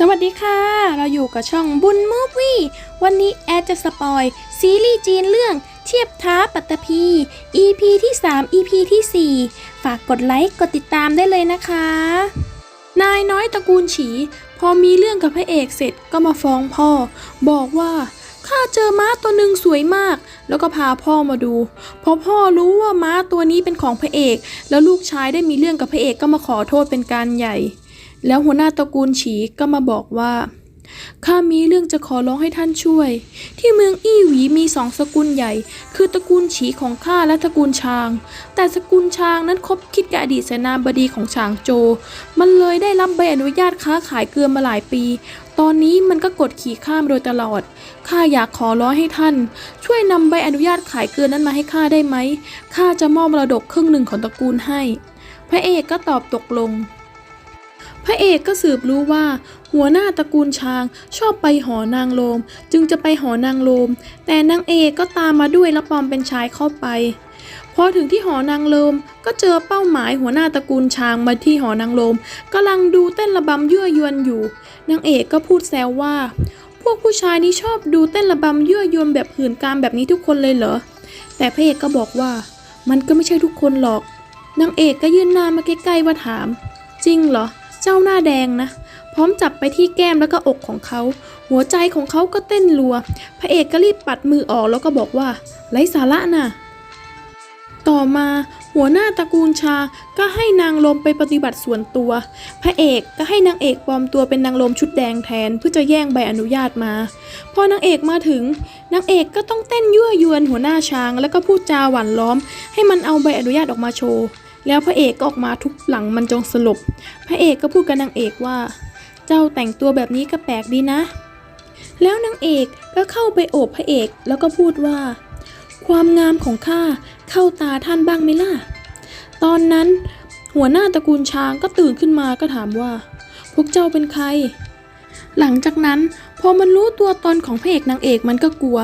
สวัสดีค่ะ เราอยู่กับช่องบุญมูฟวี่วันนี้แอดจะสปอยซีรีส์จีนเรื่องเทียบท้าปัตตภี EP ที่ 3 EP ที่ 4 ฝากกดไลค์ กดติดตามได้เลยนะคะ นายน้อยตระกูลฉี พอมีเรื่องกับพระเอกเสร็จก็มาฟ้องพ่อ บอกว่าข้าเจอม้าตัวหนึ่งสวยมาก แล้วก็พาพ่อมาดู พอพ่อรู้ว่าม้าตัวนี้เป็นของพระเอก แล้วลูกชายได้มีเรื่องกับพระเอกก็มาขอโทษเป็นการใหญ่ แล้วหัวหน้าตระกูลฉีก็มาบอกว่าข้ามีเรื่องจะขอร้องให้ท่านช่วย ที่เมืองอี้หวีมีสองสกุลใหญ่ คือตระกูลฉีของข้าและตระกูลชาง แต่สกุลชางนั้นคบคิดกับอดีตเสนาบดีของฉางโจ มันเลยได้รับใบอนุญาตค้าขายเกลือมาหลายปี ตอนนี้มันก็กดขี่ข้ามโดยตลอดข้าอยากขอร้องให้ท่าน ช่วยนำใบอนุญาตขายเกลือนั้นมาให้ข้าได้ไหมข้าจะมอบมรดกครึ่งหนึ่งของตระกูลให้ พระเอกก็ตอบตกลง พระเอกก็สืบรู้ว่า หัวหน้าตระกูลช้างชอบไปหอนางโลม จึงจะไปหอนางโลม แต่นางเอกก็ตามมาด้วยและปลอมเป็นชายเข้าไปพอถึงที่หอนางโลมก็เจอเป้าหมายหัวหน้าตระกูลช้างมาที่หอนางโลมกำลังดูเต้นระบำยั่วยวนอยู่นางเอกก็พูดแซวว่า พวกผู้ชายนี้ชอบดูเต้นระบำยั่วยวนแบบหื่นกามแบบนี้ทุกคนเลยเหรอแต่พระเอกก็บอกว่า มันก็ไม่ใช่ทุกคนหรอกนางเอกก็ยื่นหน้ามาใกล้ๆว่าถาม จริงเหรอ เจ้าหน้าแดงนะ พร้อมจับไปที่แก้มแล้วก็อกของเขา หัวใจของเขาก็เต้นรัว พระเอกก็รีบปัดมือออกแล้วก็บอกว่าไร้สาระน่ะต่อมาหัวหน้าตระกูลชาก็ให้นางลมไปปฏิบัติส่วนตัว พระเอกก็ให้นางเอกปลอมตัวเป็นนางลมชุดแดงแทนเพื่อจะแย่งใบอนุญาตมา พอนางเอกมาถึงนางเอกก็ต้องเต้นยั่วยวนหัวหน้าช้าง แล้วก็พูดจาหวานล้อม ให้มันเอาใบอนุญาตออกมาโชว์ แล้วพระเอกก็ออกมาทุบหลังมันจงสลบ พระเอกก็พูดกับนางเอกว่า เจ้าแต่งตัวแบบนี้ก็แปลกดีนะ แล้วนางเอกก็เข้าไปโอบพระเอกแล้วก็พูดว่า ความงามของข้าเข้าตาท่านบ้างไหมล่ะ ตอนนั้นหัวหน้าตระกูลช้างก็ตื่นขึ้นมาก็ถามว่า พวกเจ้าเป็นใคร หลังจากนั้นพอมันรู้ตัวตนของพระเอกนางเอกมันก็กลัว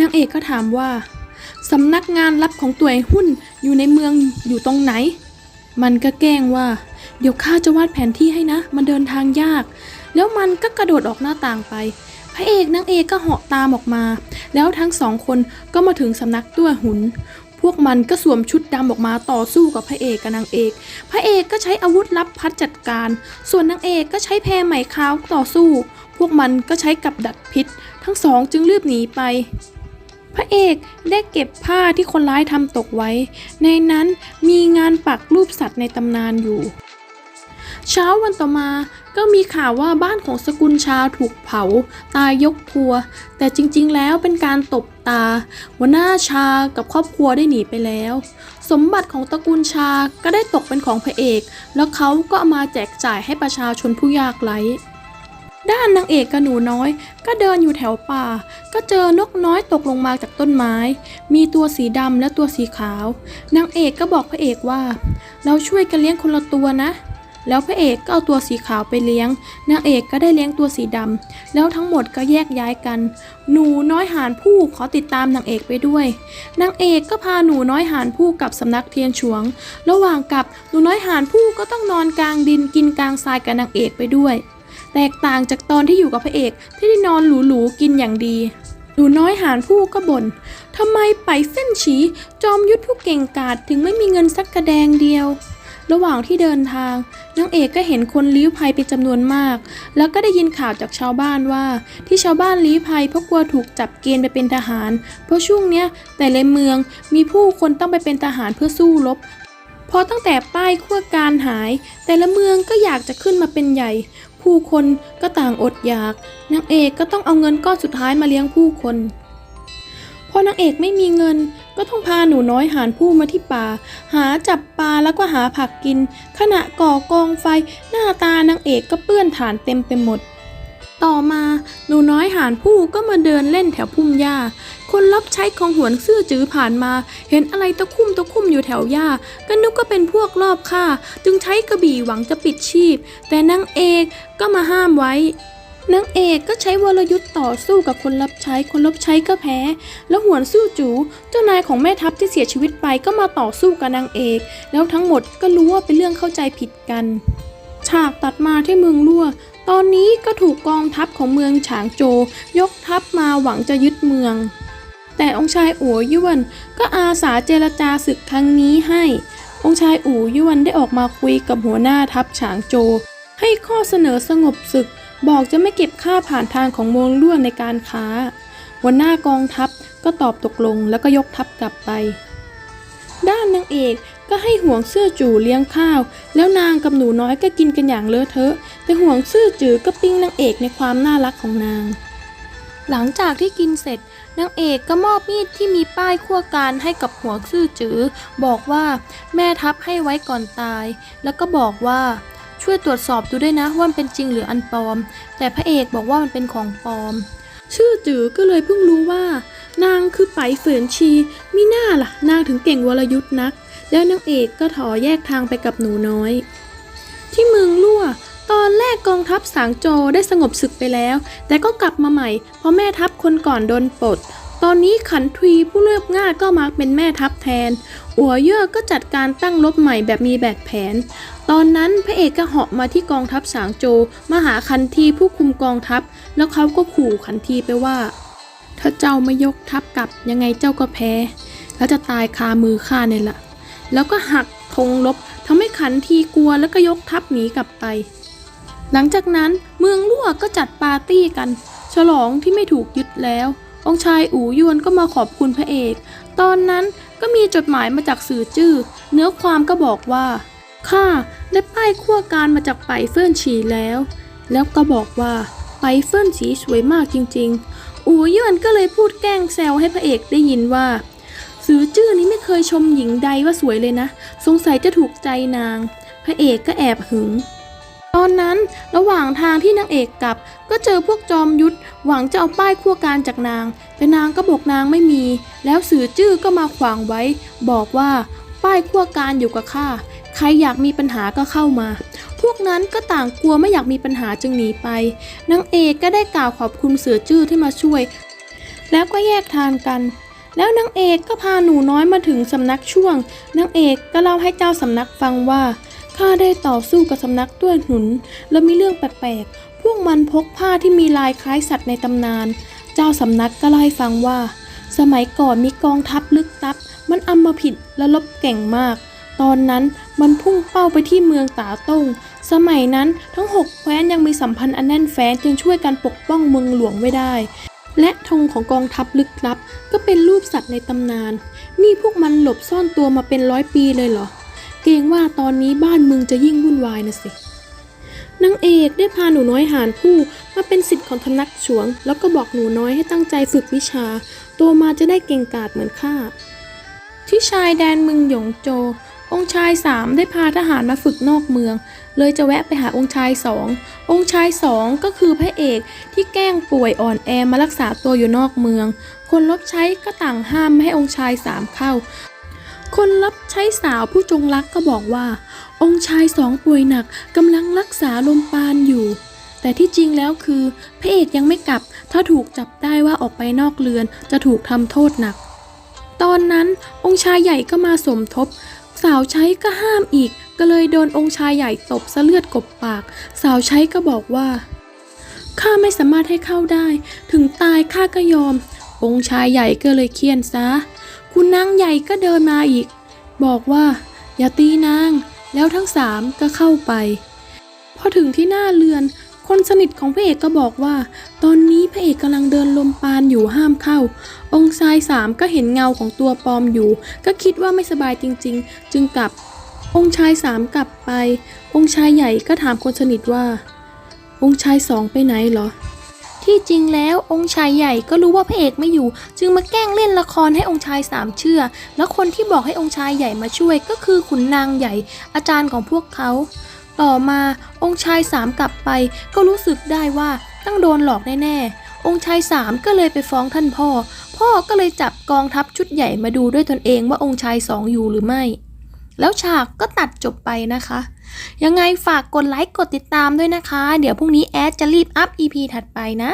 นางเอกก็ถามว่า สำนักงานลับของตัวไอ้หุ้นอยู่ในเมืองอยู่ตรงไหน มันก็แกล้งว่า เดี๋ยวข้าจะวาดแผนที่ให้นะ มันเดินทางยาก แล้วมันก็กระโดดออกหน้าต่างไป พระเอกนางเอกก็เหาะตามออกมา แล้วทั้งสองคนก็มาถึงสำนักตัวหุนพวกมันก็สวมชุดดำออกมาต่อสู้กับพระเอกกับนางเอก พระเอกก็ใช้อาวุธลับพัดจัดการ ส่วนนางเอกก็ใช้แพรไหมขาวต่อสู้ พวกมันก็ใช้กับดักพิษ ทั้งสองจึงรีบหนีไป พระเอกได้เก็บผ้าที่คนร้ายทำตกไว้ ในนั้นมีงานปักรูปสัตว์ในตำนานอยู่ เช้าวันต่อมาก็มีข่าวว่าบ้านของสกุลชาถูกเผา ตายยกครัว แต่จริงๆ แล้วเป็นการตบตาหัวหน้าชากับครอบครัวได้หนีไปแล้ว สมบัติของตระกูลชาก็ได้ตกเป็นของพระเอก แล้วเขาก็ามาแจกจ่ายให้ประชาชนผู้ยากไร้ ด้านนางเอกกับหนูน้อย ก็เดินอยู่แถวป่า ก็เจอนกน้อยตกลงมาจากต้นไม้ มีตัวสีดำและตัวสีขาวนางเอกก็บอกพระเอกว่า เราช่วยกันเลี้ยงคนละตัวนะ แล้วพระเอกก็เอาตัวสีขาวไปเลี้ยง นางเอกก็ได้เลี้ยงตัวสีดำแล้วทั้งหมดก็แยกย้ายกัน หนูน้อยหานผู้ขอติดตามนางเอกไปด้วยนางเอกก็พาหนูน้อยหานผู้กลับสำนักเทียนฉวง ระหว่างกลับหนูน้อยหานผู้ก็ต้องนอนกลางดินกินกลางทรายกับนางเอกไปด้วย แตกต่างจากตอนที่อยู่กับพระเอกที่ได้นอนหรูๆกินอย่างดีหนูน้อยหานผู้ก็บ่นทำไมไปเส้นฉีจอมยุทธผู้เก่งกาจถึงไม่มีเงินสักกระแดงเดียว ระหว่างที่เดินทางนางเอกก็เห็นคนลี้ภัยเป็นจำนวนมาก แล้วก็ได้ยินข่าวจากชาวบ้านว่า ที่ชาวบ้านลี้ภัยเพราะกลัวถูกจับเกณฑ์ไปเป็นทหาร เพราะช่วงเนี้ยแต่ในเมืองมีผู้คนต้องไปเป็นทหารเพื่อสู้รบพอตั้งแต่ป้ายขั้วการหาย แต่ละเมืองก็อยากจะขึ้นมาเป็นใหญ่ ผู้คนก็ต่างอดอยากนางเอกก็ต้องเอาเงินก้อนสุดท้ายมาเลี้ยงผู้คนพอนางเอกไม่มีเงินก็ต้องพาหนูน้อยหานผู้มาที่ป่า หาจับปลาแล้วก็หาผักกิน ขณะก่อกองไฟ หน้าตานางเอกก็เปื้อนฐานเต็มไปหมด ต่อมาหนูน้อยหานผู้ก็มาเดินเล่นแถวพุ่มหญ้า คนรับใช้ของหวนซื่อจื้อผ่านมา เห็นอะไรตะคุ่มตะคุ่มอยู่แถวหญ้าก็นึกว่าเป็นพวกรอบฆ่า จึงใช้กระบี่หวังจะปิดชีพ แต่นางเอกก็มาห้ามไว้นางเอกก็ใช้วรยุทธ์ต่อสู้กับคนรับใช้ คนรับใช้ก็แพ้ แล้วหวนสู้จูเจ้านายของแม่ทัพที่เสียชีวิตไปก็มาต่อสู้กับนางเอก แล้วทั้งหมดก็รู้ว่าเป็นเรื่องเข้าใจผิดกัน ฉากตัดมาที่เมืองลั่ว ตอนนี้ก็ถูกกองทัพของเมืองฉางโจ ยกทัพมาหวังจะยึดเมือง แต่องค์ชายอู่ยวนก็อาสาเจรจาศึกครั้งนี้ให้ องค์ชายอู่ยวนได้ออกมาคุยกับหัวหน้าทัพฉางโจ ให้ข้อเสนอสงบศึก บอกจะไม่เก็บค่าผ่านทางของเมืองล่วในการค้า หัวหน้า กองทัพก็ตอบตกลงแล้วก็ยกทัพกลับไป ด้านนางเอก ก็ให้ห่วงเสื้อจู่เลี้ยงข้าว แล้วนางกับหนูน้อยก็กินกันอย่างเลอะเทอะ แต่ห่วงซื่อจือก็ปิ้งนางเอกในความน่ารักของนาง หลังจากที่กินเสร็จนางเอกก็มอบมีดที่มีป้ายขั้วการให้กับหัวงซื่อจือ บอกว่าแม่ทัพให้ไว้ก่อนตาย แล้วก็บอกว่าช่วยตรวจสอบดูด้วยนะว่ามันเป็นจริงหรืออันปลอม แต่พระเอกบอกว่ามันเป็นของปลอม ชื่อจือก็เลยเพิ่งรู้ว่า นางคือไปเฟินชีมิน่าล่ะ นางถึงเก่งวรยุทธ์นัก แล้วนางเอกก็ถอแยกทางไปกับหนูน้อย ที่เมืองลั่ว ตอนแรกกองทัพสางโจได้สงบศึกไปแล้ว แต่ก็กลับมาใหม่ เพราะแม่ทัพคนก่อนโดนปลด ตอนนี้ขันทวีผู้เลือกง่ายก็มาเป็นแม่ทัพแทน อัวเย่อก็จัดการตั้งรบใหม่แบบมีแบบแผน ตอนนั้นพระเอกก็เหาะมาที่กองทัพสางโจมาหาคันทีผู้คุมกองทัพ แล้วเขาก็ขู่ขันทีไปว่าถ้าเจ้าไม่ยกทัพกลับยังไงเจ้าก็แพ้ แล้วจะตายคามือข้าเนี่ยแหละ แล้วก็หักธงลบทำให้ขันทีกลัวแล้วก็ยกทัพหนีกลับไป หลังจากนั้นเมืองลั่วก็จัดปาร์ตี้กัน ฉลองที่ไม่ถูกยึดแล้ว องค์ชายอู่ยวนก็มาขอบคุณพระเอก ตอนนั้นก็มีจดหมายมาจากสื่อจื้อ เนื้อความก็บอกว่าข้าได้ป้ายขั้วการมาจากไปเฟิ่นฉีแล้ว แล้วก็บอกว่าไปเฟิ่นฉีสวยมากจริงๆ อู่ยวนก็เลยพูดแกล้งแซวให้พระเอกได้ยินว่า สื่อจื้อนี้ไม่เคยชมหญิงใดว่าสวยเลยนะ สงสัยจะถูกใจนาง พระเอกก็แอบหึง ตอนนั้นระหว่างทางที่นางเอกกลับ ก็เจอพวกจอมยุทธหวังจะเอาป้ายขั้วการจากนาง แต่นางก็บอกนางไม่มี แล้วสื่อจื้อก็มาขวางไว้ บอกว่าป้ายขั้วการอยู่กับข้าใครอยากมีปัญหาก็เข้ามา พวกนั้นก็ต่างกลัวไม่อยากมีปัญหาจึงหนีไป นางเอกก็ได้กล่าวขอบคุณเสือจื้อที่มาช่วย แล้วก็แยกทางกัน แล้วนางเอกก็พาหนูน้อยมาถึงสำนักช่วงนางเอกก็เล่าให้เจ้าสำนักฟังว่าข้าได้ต่อสู้กับสำนักด้วยหนุน แล้วมีเรื่องแปลกๆ พวกมันพกผ้าที่มีลายคล้ายสัตว์ในตำนาน เจ้าสำนักก็เล่าให้ฟังว่า สมัยก่อนมีกองทัพลึกลับ มันอำมาผิดและลบเก่งมาก ตอนนั้นมันพุ่งเป้าไปที่เมืองตาต้ง สมัยนั้นทั้งหกแคว้นยังมีสัมพันธ์อันแน่นแฟ้นจึงช่วยกันปกป้องเมืองหลวงไว้ได้ และธงของกองทัพลึกลับ ก็เป็นรูปสัตว์ในตำนาน นี่พวกมันหลบซ่อนตัวมาเป็นร้อยปีเลยเหรอ เกรงว่าตอนนี้บ้านเมืองจะยิ่งวุ่นวายนะสินางเอกได้พาหนูน้อยหานผู้มาเป็นสิทธิ์ของทำนักฉวง แล้วก็บอกหนูน้อยให้ตั้งใจฝึกวิชาโตมาจะได้เก่งกาจเหมือนข้าที่ชายแดนเมืองหยงโจ องค์ชายสามได้พาทหารมาฝึกนอกเมือง เลยจะแวะไปหาองค์ชายสอง องค์ชายสองก็คือพระเอกที่แกล้งป่วยอ่อนแอมารักษาตัวอยู่นอกเมือง คนรับใช้ก็ต่างห้ามไม่ให้องค์ชายสามเข้า คนรับใช้สาวผู้จงรักก็บอกว่า องค์ชายสองป่วยหนักกำลังรักษาลมปานอยู่แต่ที่จริงแล้วคือพระเอกยังไม่กลับ ถ้าถูกจับได้ว่าออกไปนอกเรือนจะถูกทำโทษหนัก ตอนนั้นองค์ชายใหญ่ก็มาสมทบ สาวใช้ก็ห้ามอีก ก็เลยโดนองค์ชายใหญ่ตบซะเลือดกบปาก สาวใช้ก็บอกว่าข้าไม่สามารถให้เข้าได้ ถึงตายข้าก็ยอม องค์ชายใหญ่ก็เลยเคียนซะ คุณนางใหญ่ก็เดินมาอีก บอกว่า อย่าตีนาง แล้วทั้งสามก็เข้าไป พอถึงที่หน้าเรือน คนสนิทของพระเอกก็บอกว่า ตอนนี้พระเอกกำลังเดินลมปานอยู่ห้ามเข้า องค์ชายสามก็เห็นเงาของตัวปลอมอยู่ ก็คิดว่าไม่สบายจริง ๆ จึงกลับ องค์ชายสามกลับไป องค์ชายใหญ่ก็ถามคนสนิทว่า องค์ชายสองไปไหนเหรอที่จริงแล้วองค์ชายใหญ่ก็รู้ว่าพระเอกไม่อยู่ จึงมาแกล้งเล่นละครให้องค์ชายสามเชื่อ แล้วคนที่บอกให้องค์ชายใหญ่มาช่วยก็คือขุนนางใหญ่ อาจารย์ของพวกเขา ต่อมาองค์ชายสามกลับไปก็รู้สึกได้ว่าต้องโดนหลอกแน่ๆ องค์ชายสามก็เลยไปฟ้องท่านพ่อ พ่อก็เลยจับกองทัพชุดใหญ่มาดูด้วยตนเองว่าองค์ชายสองอยู่หรือไม่ แล้วฉากก็ตัดจบไปนะคะ ยังไงฝากกดไลค์กดติดตามด้วยนะคะ เดี๋ยวพรุ่งนี้แอดจะรีบอัพ EP ถัดไปนะ